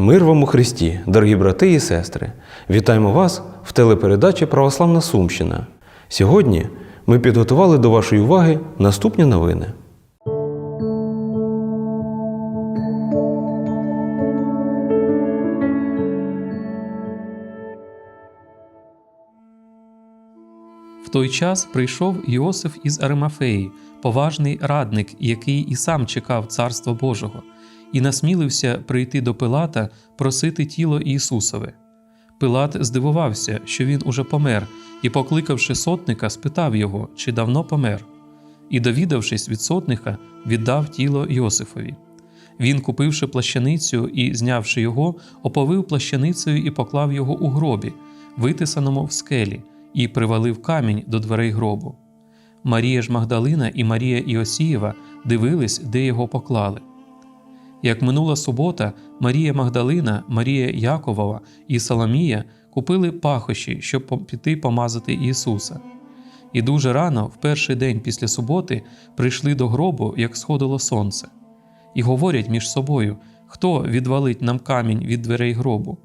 Мир вам у Христі, дорогі брати і сестри! Вітаємо вас в телепередачі Православна Сумщина. Сьогодні ми підготували до вашої уваги наступні новини. В той час прийшов Йосиф із Аримафеї, поважний радник, який і сам чекав Царства Божого, і насмілився прийти до Пилата просити тіло Ісусове. Пилат здивувався, що він уже помер, і, покликавши сотника, спитав його, чи давно помер. І, довідавшись від сотника, віддав тіло Йосифові. Він, купивши плащаницю і знявши його, оповив плащаницею і поклав його у гробі, витисаному в скелі, і привалив камінь до дверей гробу. Марія ж Магдалина і Марія Іосієва дивились, де його поклали. Як минула субота, Марія Магдалина, Марія Яковова і Соломія купили пахощі, щоб піти помазати Ісуса. І дуже рано, в перший день після суботи, прийшли до гробу, як сходило сонце, і говорять між собою, хто відвалить нам камінь від дверей гробу.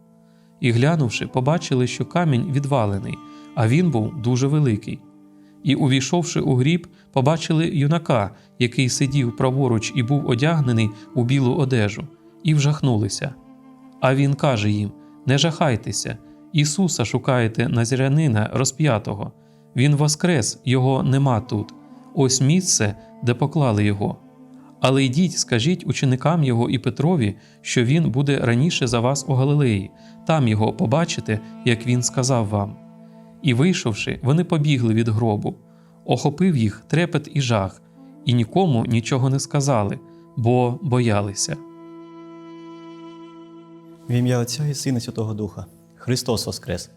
І глянувши, побачили, що камінь відвалений, а він був дуже великий. І, увійшовши у гріб, побачили юнака, який сидів праворуч і був одягнений у білу одежу, і вжахнулися. А він каже їм: Не жахайтеся, Ісуса шукаєте назірянина розп'ятого. Він воскрес, його нема тут. Ось місце, де поклали його. Але йдіть, скажіть ученикам його і Петрові, що він буде раніше за вас у Галилеї, там його побачите, як він сказав вам. І, вийшовши, вони побігли від гробу. Охопив їх трепет і жах, і нікому нічого не сказали, бо боялися. В ім'я Отця і Сина Святого Духа. Христос Воскрес!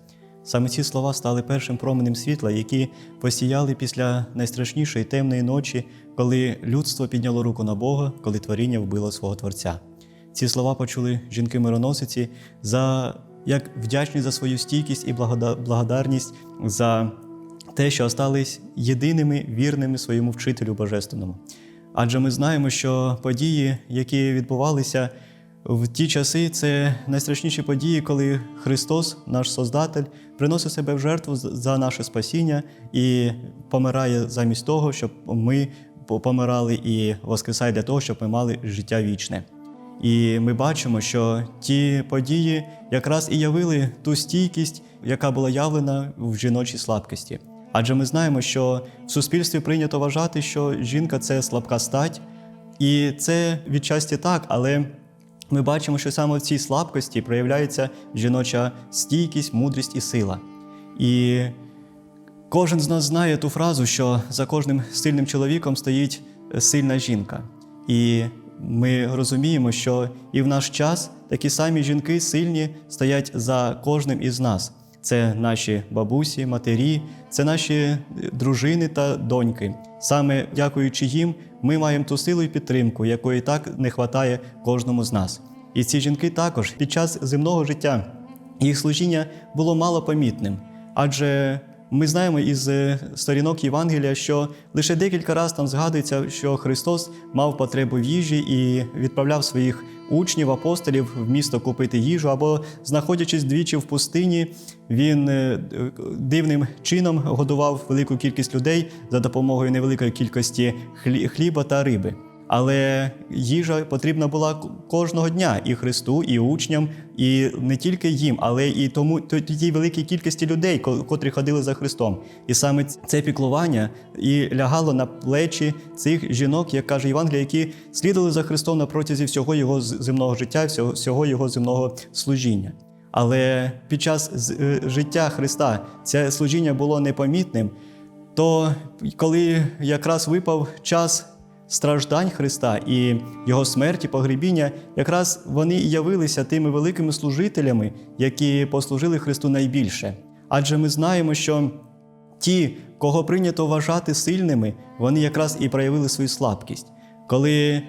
Саме ці слова стали першим променем світла, які посіяли після найстрашнішої темної ночі, коли людство підняло руку на Бога, коли творіння вбило свого Творця. Ці слова почули жінки-мироносиці за як вдячні за свою стійкість і благода- благодарність за те, що остались єдиними вірними своєму вчителю Божественному. Адже ми знаємо, що події, які відбувалися в ті часи, це найстрашніші події, коли Христос, наш Создатель, приносить себе в жертву за наше спасіння і помирає замість того, щоб ми помирали і воскресає для того, щоб ми мали життя вічне. І ми бачимо, що ті події якраз і явили ту стійкість, яка була явлена в жіночій слабкості. Адже ми знаємо, що в суспільстві прийнято вважати, що жінка це слабка стать, і це відчасті так, але ми бачимо, що саме в цій слабкості проявляється жіноча стійкість, мудрість і сила. І Кожен з нас знає ту фразу, що за кожним сильним чоловіком стоїть сильна жінка. І ми розуміємо, що і в наш час такі самі жінки сильні стоять за кожним із нас. Це наші бабусі, матері, це наші е, дружини та доньки. Саме дякуючи їм, ми маємо ту силу і підтримку, якої так не вистачає кожному з нас. І ці жінки також під час земного життя їх служіння було малопомітним, адже ми знаємо із е, сторінок Євангелія, що лише декілька разів там згадується, що Христос мав потребу в їжі і відправляв своїх учнів, апостолів в місто купити їжу, або знаходячись двічі в пустині, він е, дивним чином годував велику кількість людей за допомогою невеликої кількості хліба та риби. Але їжа потрібна була кожного дня і Христу, і учням, і не тільки їм, але і тому то- тій великій кількості людей, котрі ходили за Христом. І саме це піклування і лягало на плечі цих жінок, як каже Євангелія, які слідували за Христом на протязі всього його земного життя, всього, всього його земного служіння. Але під час е, життя Христа це служіння було непомітним, то коли якраз випав час страждань Христа і Його смерті, погребіння, якраз вони і явилися тими великими служителями, які послужили Христу найбільше. Адже ми знаємо, що ті, кого прийнято вважати сильними, вони якраз і проявили свою слабкість. Коли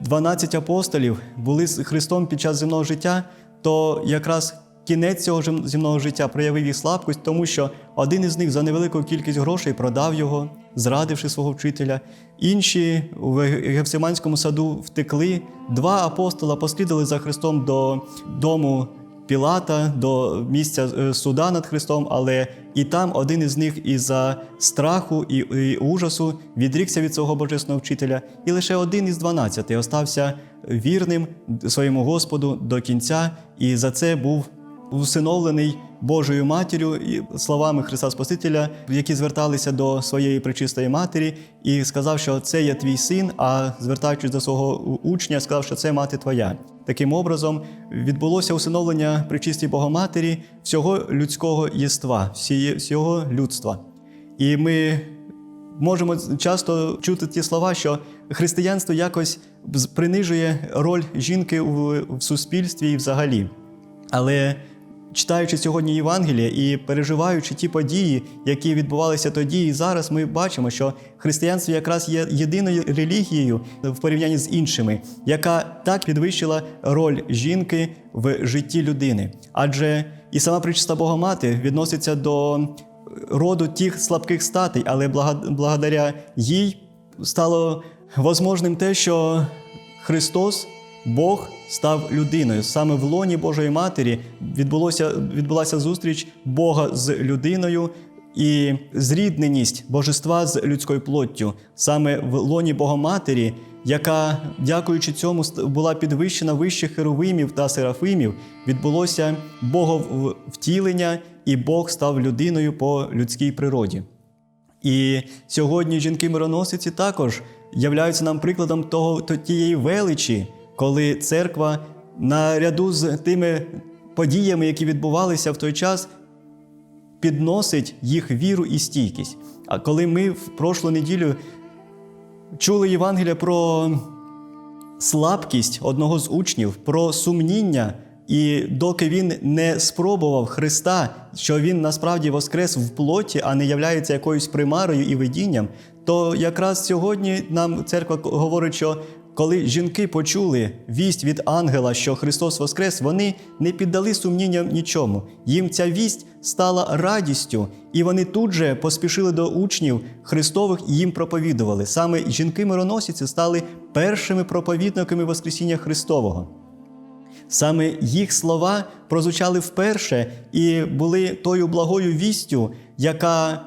12 апостолів були з Христом під час земного життя, то якраз кінець цього земного життя проявив їх слабкость, тому що один із них за невелику кількість грошей продав його, зрадивши свого вчителя. Інші в Гефсиманському саду втекли. Два апостола послідили за Христом до дому Пілата, до місця е, суда над Христом, але і там один із них із-за страху і, і ужасу відрікся від свого божественного вчителя, і лише один із дванадцяти остався вірним своєму Господу до кінця, і за це був усиновлений Божою матір'ю і словами Христа Спасителя, які зверталися до своєї пречистої матері, і сказав, що це є твій син. А звертаючись до свого учня, сказав, що це мати твоя. Таким образом відбулося усиновлення пречистій Богоматері всього людського єства, всього людства. І ми можемо часто чути ті слова, що християнство якось принижує роль жінки в суспільстві і взагалі. Але читаючи сьогодні Євангелія і переживаючи ті події, які відбувалися тоді і зараз, ми бачимо, що християнство якраз є єдиною релігією в порівнянні з іншими, яка так підвищила роль жінки в житті людини. Адже і сама причиста Богомати відноситься до роду тих слабких статей, але благодаря їй стало возможним те, що Христос, Бог, став людиною. Саме в лоні Божої Матері відбулося, відбулася зустріч Бога з людиною і зрідненість божества з людською плоттю. Саме в лоні Богоматері, яка, дякуючи цьому, була підвищена вище херовимів та серафимів, відбулося Боговтілення, і Бог став людиною по людській природі. І сьогодні жінки-мироносиці також являються нам прикладом того, тієї величі, коли церква наряду з тими подіями, які відбувалися в той час, підносить їх віру і стійкість. А коли ми в прошлу неділю чули Євангелія про слабкість одного з учнів, про сумніння, і доки він не спробував Христа, що він насправді воскрес в плоті, а не являється якоюсь примарою і видінням, то якраз сьогодні нам церква говорить, що коли жінки почули вість від ангела, що Христос Воскрес, вони не піддали сумнінням нічому. Їм ця вість стала радістю, і вони тут же поспішили до учнів Христових і їм проповідували. Саме жінки-мироносиці стали першими проповідниками Воскресіння Христового. Саме їх слова прозвучали вперше і були тою благою вістю, яка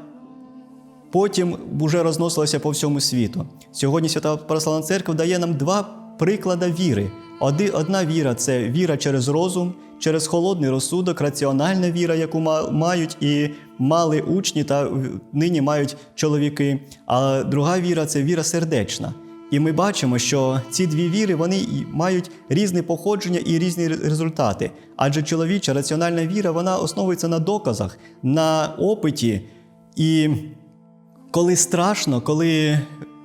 потім вже розносилася по всьому світу. Сьогодні Свята Православна Церква дає нам два приклади віри. Одна віра це віра через розум, через холодний розсудок, раціональна віра, яку мають і мали учні та нині мають чоловіки. А друга віра це віра сердечна. І ми бачимо, що ці дві віри вони мають різне походження і різні результати. Адже чоловіча раціональна віра вона основується на доказах, на опиті. І коли страшно, коли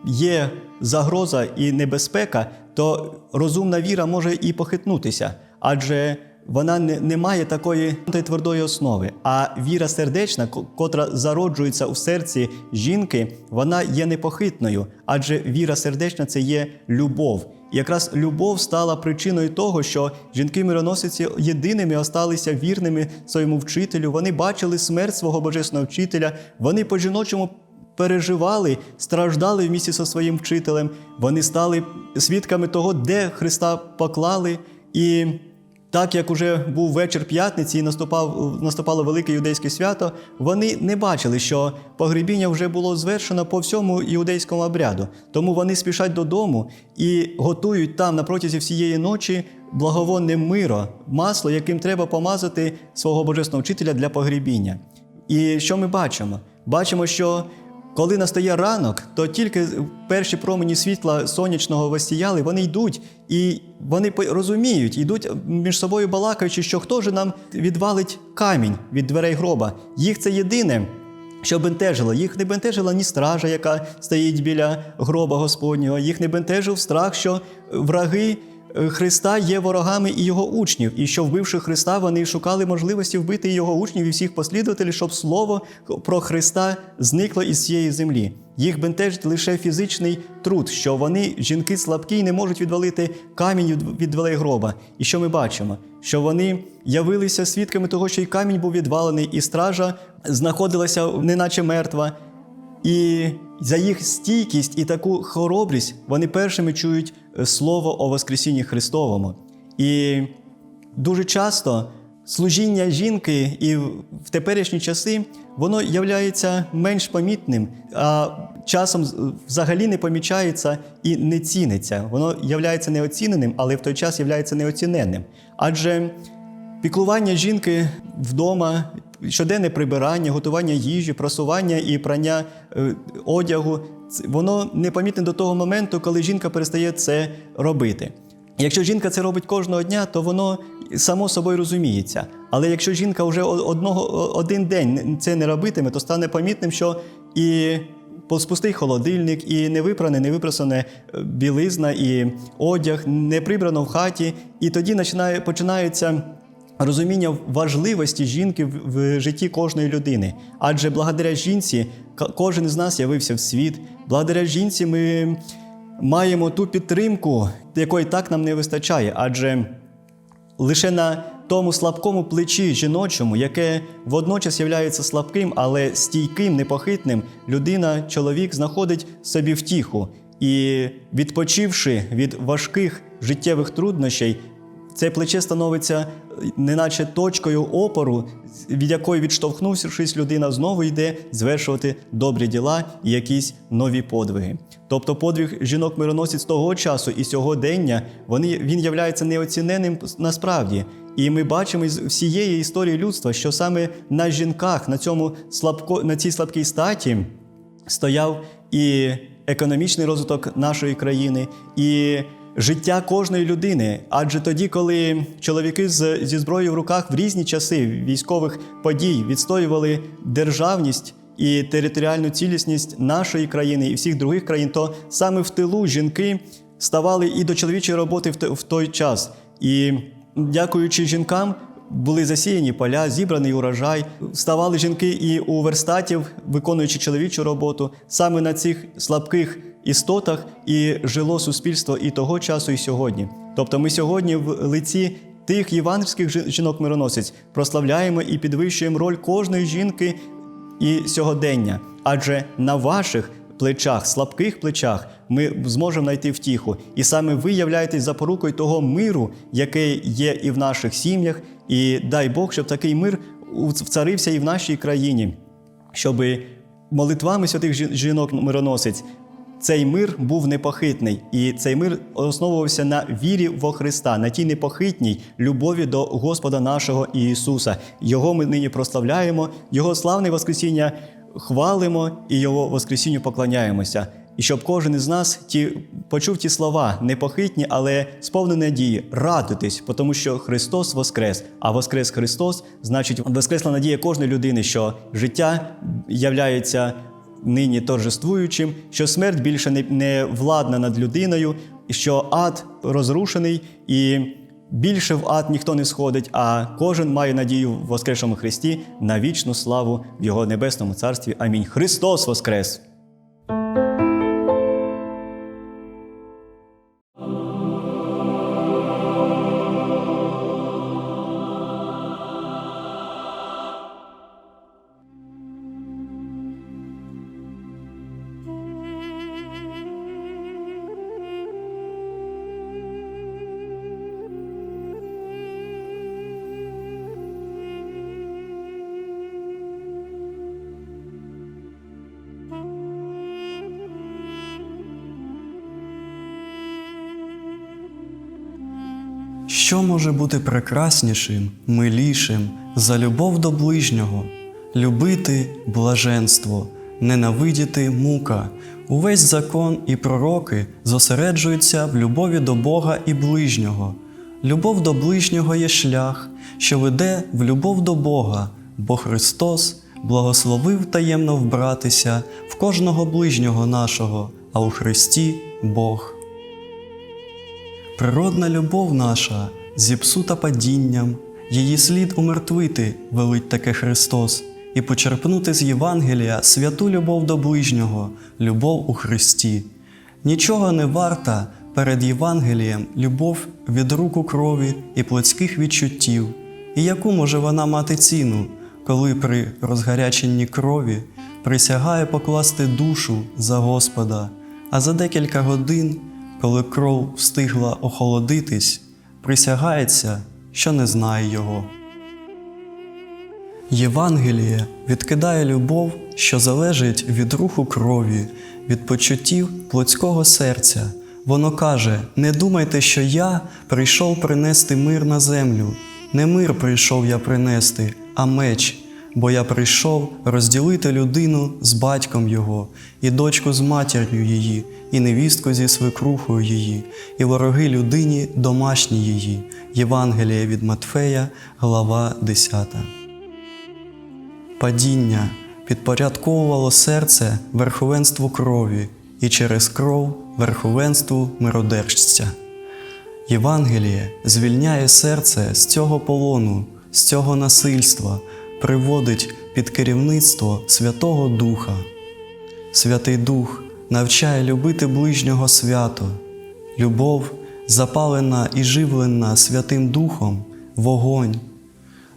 є загроза і небезпека, то розумна віра може і похитнутися, адже вона не, має такої твердої основи. А віра сердечна, котра зароджується у серці жінки, вона є непохитною, адже віра сердечна це є любов. Якраз любов стала причиною того, що жінки-мироносиці єдиними осталися вірними своєму вчителю. Вони бачили смерть свого божественного вчителя. Вони по жіночому переживали, страждали в місті зі своїм вчителем. Вони стали свідками того, де Христа поклали. І так як уже був вечір п'ятниці і наступав, наступало велике юдейське свято, вони не бачили, що погребіння вже було звершено по всьому іудейському обряду. Тому вони спішать додому і готують там на протязі всієї ночі благовонне миро, масло, яким треба помазати свого божественного вчителя для погребіння. І що ми бачимо? Бачимо, що коли настає ранок, то тільки перші промені світла сонячного восіяли, вони йдуть і вони розуміють, йдуть між собою балакаючи, що хто ж нам відвалить камінь від дверей гроба. Їх це єдине, що бентежило. Їх не бентежила ні стража, яка стоїть біля гроба Господнього. Їх не бентежив страх, що враги Христа є ворогами і його учнів, і що, вбивши Христа, вони шукали можливості вбити його учнів і всіх послідователів, щоб слово про Христа зникло із цієї землі. Їх бентежить лише фізичний труд, що вони, жінки слабкі, не можуть відвалити камінь від- дверей гроба. І що ми бачимо? Що вони явилися свідками того, що і камінь був відвалений, і стража знаходилася неначе мертва. І за їх стійкість і таку хоробрість вони першими чують е, слово о Воскресінні Христовому. І дуже часто служіння жінки і в теперішні часи воно являється менш помітним, а часом взагалі не помічається і не ціниться. Воно являється неоціненим, але в той час являється неоціненним. Адже Піклування жінки вдома, щоденне прибирання, готування їжі, просування і прання е, одягу воно непомітне до того моменту, коли жінка перестає це робити. Якщо жінка це робить кожного дня, то воно само собою розуміється. Але якщо жінка вже одного один день це не робитиме, то стане помітним, що і пустий холодильник, і не випране, не випрасане е, білизна, і одяг, не прибрано в хаті. І тоді починає, починається розуміння важливості жінки в, житті кожної людини. Адже благодаря жінці кожен із нас явився в світ. Благодаря жінці ми маємо ту підтримку, якої так нам не вистачає. Адже лише на тому слабкому плечі жіночому, яке водночас є слабким, але стійким, непохитним, людина, чоловік знаходить собі втіху. І відпочивши від важких життєвих труднощей, це плече становиться е, неначе точкою опору, від якої, відштовхнувшись, людина знову йде звершувати добрі діла і якісь нові подвиги. Тобто подвиг жінок мироносець того часу і сьогодення вони, він являється неоціненним насправді. І ми бачимо з всієї історії людства, що саме на жінках, на цьому слабко, на цій слабкій статі стояв і економічний розвиток нашої країни, і життя кожної людини. Адже тоді, коли чоловіки з, зі зброєю в руках в різні часи військових подій відстоювали державність і територіальну цілісність нашої країни і всіх других країн, то саме в тилу жінки ставали і до чоловічої роботи в в той час. І дякуючи жінкам, були засіяні поля, зібраний урожай. Ставали жінки і у верстатів, виконуючи чоловічу роботу. Саме на цих слабких істотах і жило суспільство і того часу, і сьогодні. Тобто, ми сьогодні в лиці тих євангельських жінок-мироносець прославляємо і підвищуємо роль кожної жінки і сьогодення. Адже на ваших плечах, слабких плечах, ми зможемо знайти втіху. І саме ви являєтесь запорукою того миру, який є і в наших сім'ях. І дай Бог, щоб такий мир вцарився і в нашій країні, щоб молитвами святих жінок-мироносець цей мир був непохитний, і цей мир основувався на вірі во Христа, на тій непохитній любові до Господа нашого Ісуса. Його ми нині прославляємо, Його славне Воскресіння хвалимо і Його Воскресінню поклоняємося. І щоб кожен із нас ті, почув ті слова непохитні, але сповнені надії, радуйтесь, тому що Христос воскрес. А воскрес Христос значить воскресла надія кожної людини, що життя являється нині торжествуючим, що смерть більше не, владна над людиною, що ад розрушений, і більше в ад ніхто не сходить, а кожен має надію в Воскресшому Христі на вічну славу в Його небесному царстві. Амінь. Христос Воскрес! Що може бути прекраснішим, милішим за любов до ближнього, любити блаженство, ненавидіти мука. Увесь закон і пророки зосереджуються в любові до Бога і ближнього. Любов до ближнього є шлях, що веде в любов до Бога, бо Христос благословив таємно вбратися в кожного ближнього нашого, а у Христі Бог. Природна любов наша зіпсута падінням, її слід умертвити, велить таке Христос, і почерпнути з Євангелія святу любов до ближнього, любов у Христі. Нічого не варта перед Євангелієм любов від руку крові і плотських відчуттів. І яку може вона мати ціну, коли при розгаряченні крові присягає покласти душу за Господа, а за декілька годин, коли кров встигла охолодитись, присягається, що не знає його. Євангеліє відкидає любов, що залежить від руху крові, від почуттів плотського серця. Воно каже: не думайте, що я прийшов принести мир на землю. Не мир прийшов я принести, а меч, бо я прийшов розділити людину з батьком його, і дочку з матір'ю її, і невістку зі свекрухою її, і вороги людині домашні її. Євангеліє від Матфея, глава 10. Падіння підпорядковувало серце верховенству крові і через кров верховенству миродержця. Євангеліє звільняє серце з цього полону, з цього насильства, приводить під керівництво Святого Духа. Святий Дух навчає любити ближнього свято, любов, запалена і живлена Святим Духом, вогонь.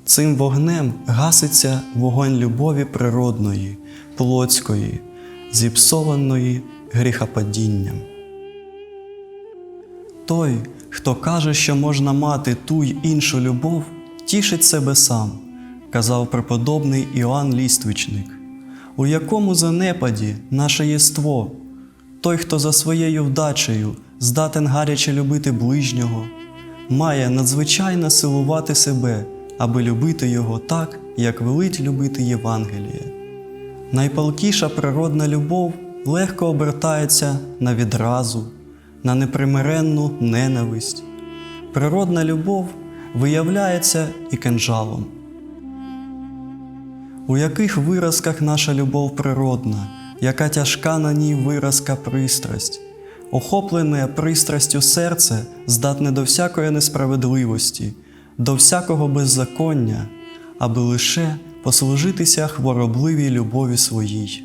Цим вогнем гаситься вогонь любові природної, плотської, зіпсованої гріхопадінням. Той, хто каже, що можна мати ту й іншу любов, тішить себе сам, казав преподобний Іоанн Ліствичник. У якому занепаді наше єство, той, хто за своєю вдачею здатен гаряче любити ближнього, має надзвичайно силувати себе, аби любити його так, як велить любити Євангеліє. Найпалкіша природна любов легко обертається на відразу, на непримиренну ненависть. Природна любов виявляється і кинжалом. У яких виразках наша любов природна, яка тяжка на ній виразка пристрасть, охоплене пристрастю серце здатне до всякої несправедливості, до всякого беззаконня, аби лише послужитися хворобливій любові своїй.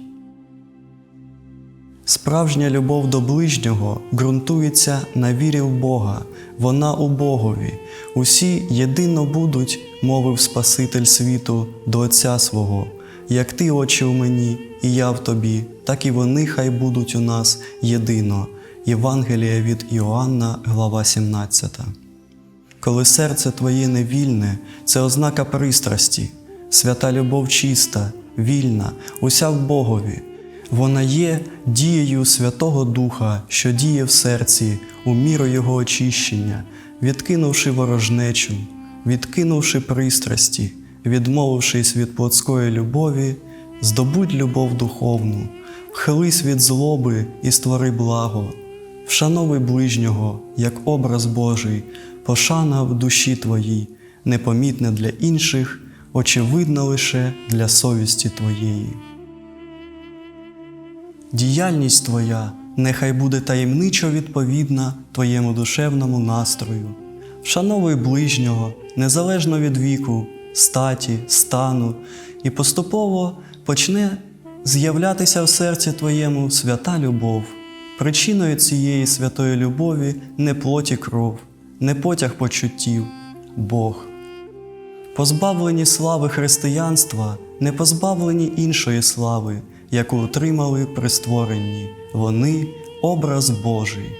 Справжня любов до ближнього ґрунтується на вірі в Бога, вона у Богові. Усі єдино будуть, мовив Спаситель світу до Отця свого. Як ти, Отче, у мені, і я в тобі, так і вони хай будуть у нас єдино. Євангелія від Іоанна, глава 17. Коли серце твоє невільне, це ознака пристрасті, свята любов чиста, вільна, уся в Богові. Вона є дією Святого Духа, що діє в серці, у міру Його очищення, відкинувши ворожнечу, відкинувши пристрасті, відмовившись від плотської любові, здобудь любов духовну, вхились від злоби і створи благо, вшановуй ближнього, як образ Божий, пошана в душі твоїй, непомітне для інших, очевидна лише для совісті твоєї. Діяльність Твоя нехай буде таємничо відповідна Твоєму душевному настрою. Вшановуй ближнього, незалежно від віку, статі, стану, і поступово почне з'являтися в серці Твоєму свята любов. Причиною цієї святої любові не плоті кров, не потяг почуттів, Бог. Позбавлені слави християнства, не позбавлені іншої слави, яку отримали при створенні, вони образ Божий.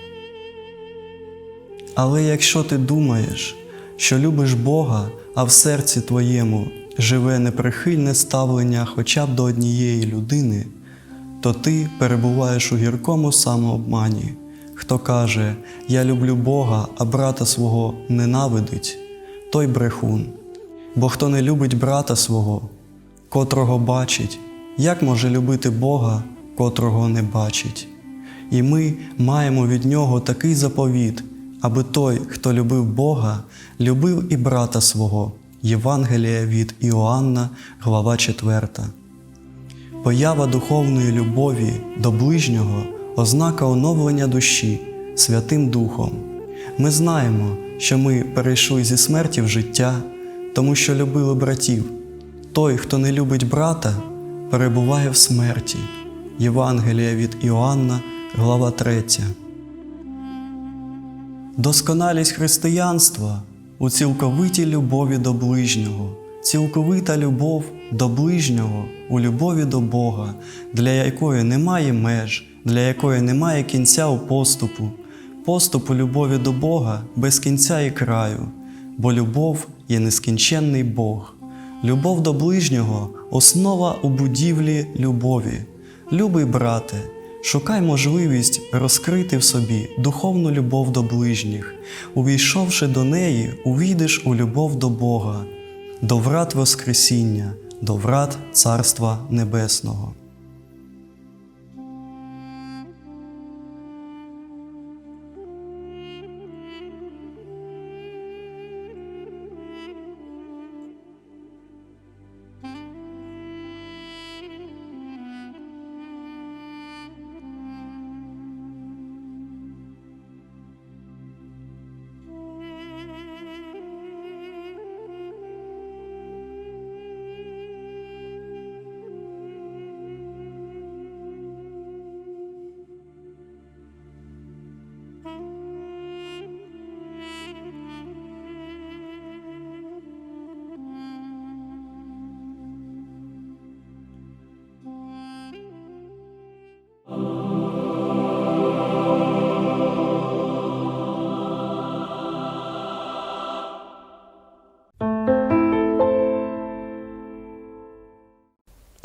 Але якщо ти думаєш, що любиш Бога, а в серці твоєму живе неприхильне ставлення хоча б до однієї людини, то ти перебуваєш у гіркому самообмані. Хто каже, Я люблю Бога, а брата свого ненавидить, той брехун. Бо хто не любить брата свого, котрого бачить, як може любити Бога, котрого не бачить? І ми маємо від Нього такий заповіт, аби той, хто любив Бога, любив і брата свого. Євангелія від Іоанна, глава 4. Поява духовної любові до ближнього ознака оновлення душі Святим Духом. Ми знаємо, що ми перейшли зі смерті в життя, тому що любили братів. Той, хто не любить брата, перебуває в смерті. Євангелія від Іоанна, глава 3. Досконалість християнства у цілковитій любові до ближнього, цілковита любов до ближнього у любові до Бога, для якої немає меж, для якої немає кінця у поступу, поступу любові до Бога без кінця і краю, бо любов є нескінченний Бог. Любов до ближнього основа у будівлі любові. Любий брате, шукай можливість розкрити в собі духовну любов до ближніх. Увійшовши до неї, увійдеш у любов до Бога, до врат Воскресіння, до врат Царства Небесного.